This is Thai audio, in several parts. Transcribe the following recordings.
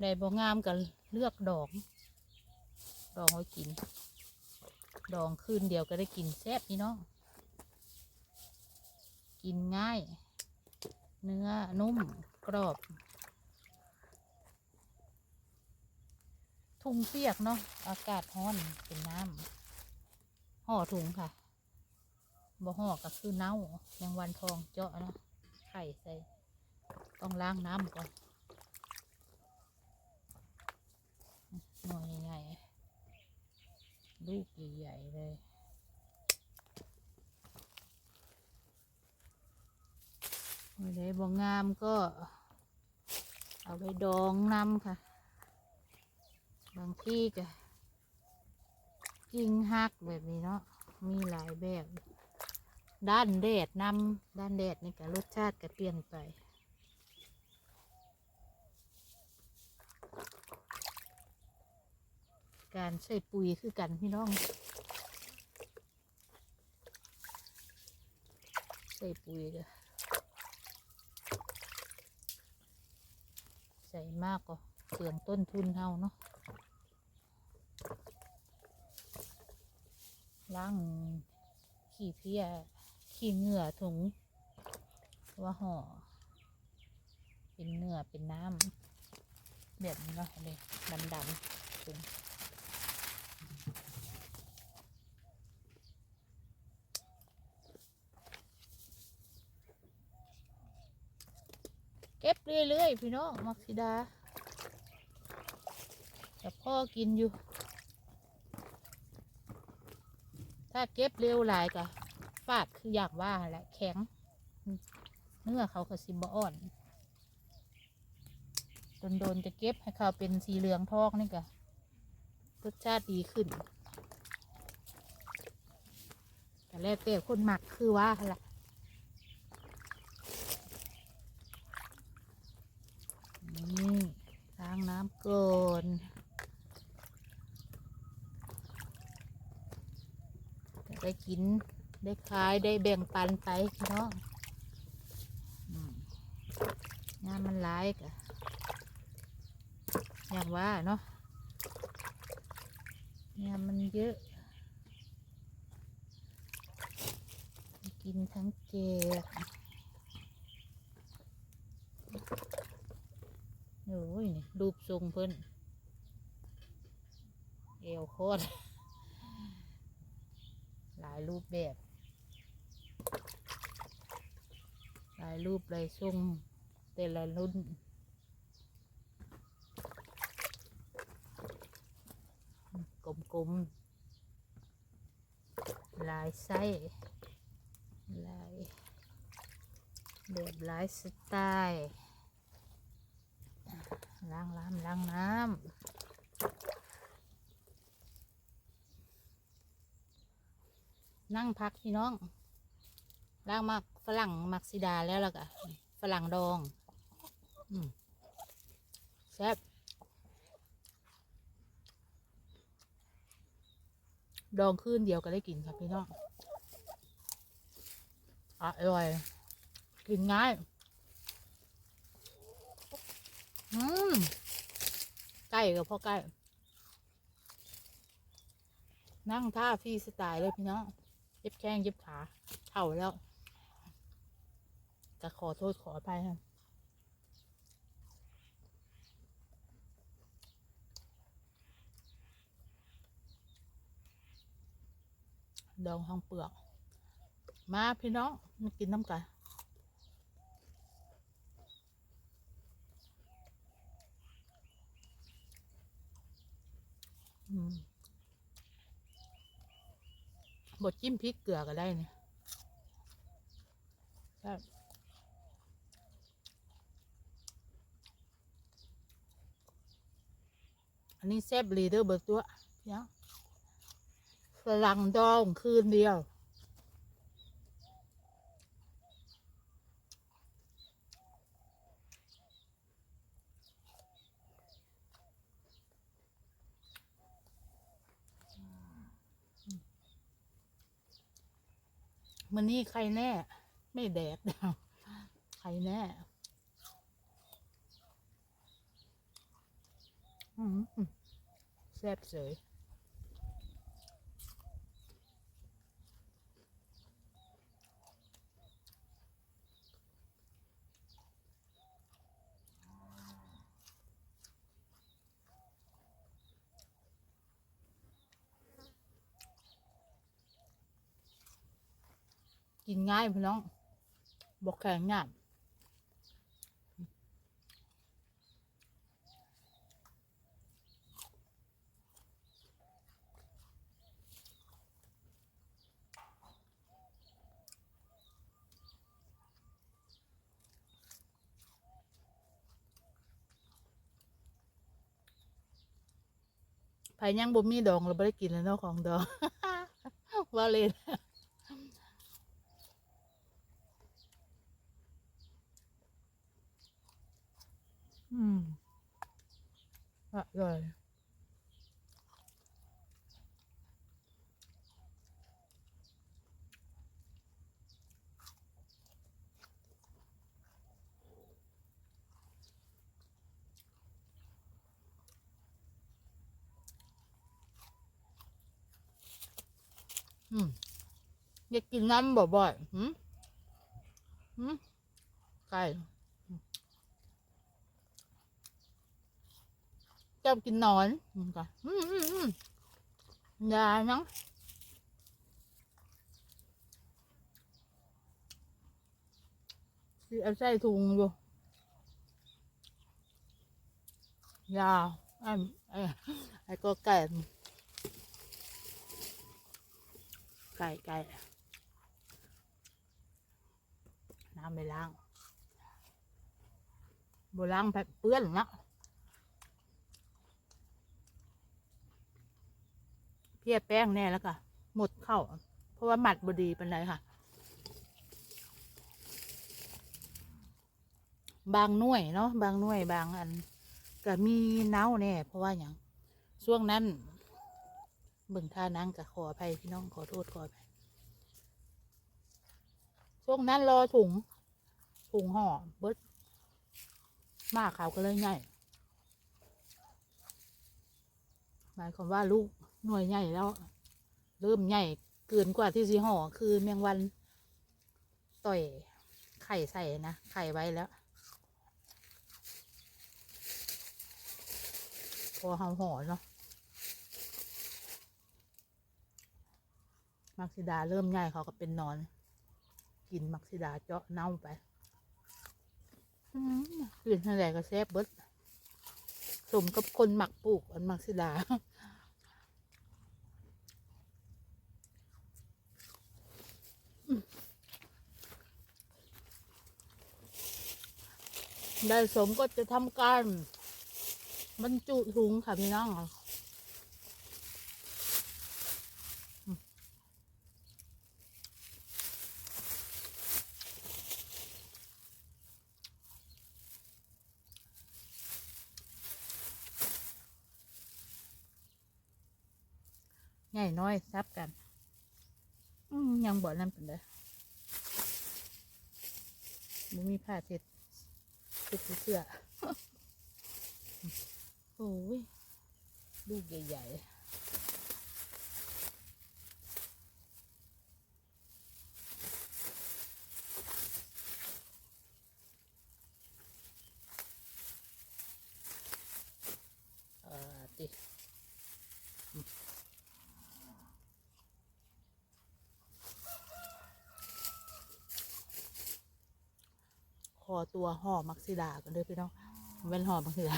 ได้บ่งามก็เลือกดอง ดองไว้กิน ดองคืนเดียวก็ได้กินแซ่บพี่เน้องกินง่าย เนื้อนุ่มกรอบ ถุงเปียกเนาะอากาศร้อนเป็นน้ำห่อถุงค่ะบ่ห่อก็คือเน่าแมงวันทองเจาะนะไข่ใส่ ต้องล้างน้ำก่อน หน่อยใหญ่ลูกใหญ่เลย ไม่ได้บ่งงามก็ เอาไปดองน้ำค่ะ บางที่ก็กิ่งหักแบบนี้เนาะ มีหลายแบบ ด้านแดดน้ำด้านแดดนี่ก็รสชาติก็เปลี่ยนไป การใส่ปุ๋ยคือกันพี่น้อง ใส่ปุ๋ยใส่มากก็เปลืองต้นทุนเฮาเนาะล้างขี้เพี้ยขี้เหงื่อถุงว่าห่อเป็นเนื้อเป็นน้ำแบบนี้เนาะเลยดำๆถุง เรื่อยๆพี่น้องมักซิดาแต่พ่อกินอยู่ ถ้าเก็บเร็วหลายก็ฟาดคืออยากว่าแหละแข็ง เนื้อเขาก็สิบอ่อนโดนๆจะเก็บให้เขาเป็นสีเหลืองทองนี่ก็รสชาติดีขึ้น แต่แล้วแต่คนหมักคือว่าหั่นล่ะ นี่ล้างน้ำก่อนจะ ได้กิน ได้ขายได้แบ่งปันไปพี่น้องงานมันหลายกะอย่างว่าเนาะงานมันเยอะ กินทั้งเกกโอ้ยนี่รูปทรงเพิ่นเอวโคตรายรูปแบบ หลายรูปหลายทรงแต่ละรุ่นกลมๆลายไส้ลายแบบลายสไตล์ล้างน้ำล้างน้ำ นั่งพักพี่น้องล้างมักฝรั่งมักซิดาแล้วล่ะกะฝรั่งดองอืมแซ่บดองคืนเดียวก็ได้กินครับพี่น้องอร่อย กินง่าย อืมใกล้กับพ่อใกล้ นั่งท่าฟรีสไตล์เลยพี่น้อง เย็บแข้งเย็บขาเท่าแล้วจะขอโทษขออภัยครับดองทางเปลือก มาพี่น้องมากินน้ำกันอืม บดจิ้มพริกเกลือก็ได้เนี่ยใช่อันนี้แซ่บลีเดอร์เบิร์ตัวเนี่ยฝรั่งดองคืนเดียว มันนี่ใครแน่ ไม่แดดใครแน่อืมแซ่บเสย กินง่ายพี่น้องบอกแข็งหยาบไผยังบ่มีดองเราไม่ได้กินแล้วเนาะของดองว่าเล่นอืม อร่อยอืมอยากกินน้ำบ่อยๆหืมหืมไก่อืม เจ้ากินนอนอืมก่อนอืมอืมอืมย่านังสิเอาใส่ถุงอยู่ยาวไอ้ไอ้ไอ้ก็ไก่ไก่ไก่น้ำไปล้างบล้างแบบเปื้อนเนาะ เพียแป้งแน่แล้วก็หมดเข้า เพราะว่าหมัดบดีเป็นไรค่ะ บางหน่วยเนาะบางหน่วยบางอัน ก็มีเน่าแน่เพราะว่าอย่างช่วงนั้นเบิ่งท่านั่งกับขออภัยพี่น้องขอโทษขออภัยช่วงนั้นรอถุงถุงห่อเบิดมากเขาก็เลยใหญ่หมายความว่าลูก หน่วยใหญ่แล้ว เริ่มใหญ่เกินกว่าที่สีห่อคือแมงวันต่อยไข่ใส่นะไข่ไว้แล้ว พอเฮาห่อเนาะมักซิดาเริ่มใหญ่เขาก็เป็นนอน กินมักซิดาเจาะเน่าไปอืมกลิ่นอะไรก็แซ่บเบิดสมกับคนหมักปลูกอันมักซิดา ได้สมก็จะทำการบรรจุถุงค่ะพี่น้องใหญ่น้อยซับกันยังบ่อนั่นเป็นเลยบ่มีผ้าเช็ด ติดเสื้อโอ้ยลูกใหญ่ๆเออติ ข อตัวห่อมักซิดากันเลยพี่น้องเป็นห่อมักซิดา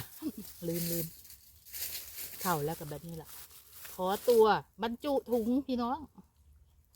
ลืมลืมเข่าแล้วกับแบบนี้แหละขอตัวบรรจุถุงพี่น้อง